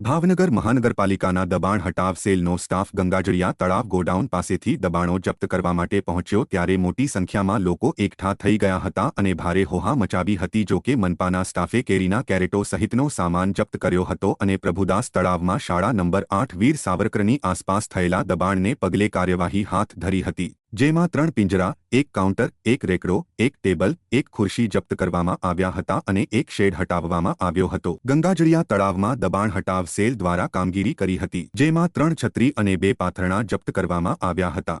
ભાવનગર મહાનગરપાલિકાના દબાણ હટાવ સેલનો સ્ટાફ ગંગાજળિયા તળાવ ગોડાઉન પાસેથી દબાણો જપ્ત કરવા માટે પહોંચ્યો ત્યારે મોટી સંખ્યામાં લોકો એકઠા થઈ ગયા હતા અને ભારે હોહા મચાવી હતી જો કે મનપાના સ્ટાફે કેરીના કેરેટો સહિતનો સામાન જપ્ત કર્યો હતો અને પ્રભુદાસ તળાવમાં શાળા નંબર આઠ વીર સાવરકરની આસપાસ થયેલા દબાણને પગલે કાર્યવાહી હાથ ધરી હતી. જેમાં ત્રણ પિંજરા, એક કાઉન્ટર, એક રેકડો, એક ટેબલ, એક ખુરશી જપ્ત કરવામાં આવ્યા હતા અને એક શેડ હટાવવામાં આવ્યો હતો. ગંગાજળિયા તળાવમાં દબાણ હટાવ સેલ દ્વારા કામગીરી કરી હતી, જેમાં ત્રણ છત્રી અને બે પાથરણા જપ્ત કરવામાં આવ્યા હતા.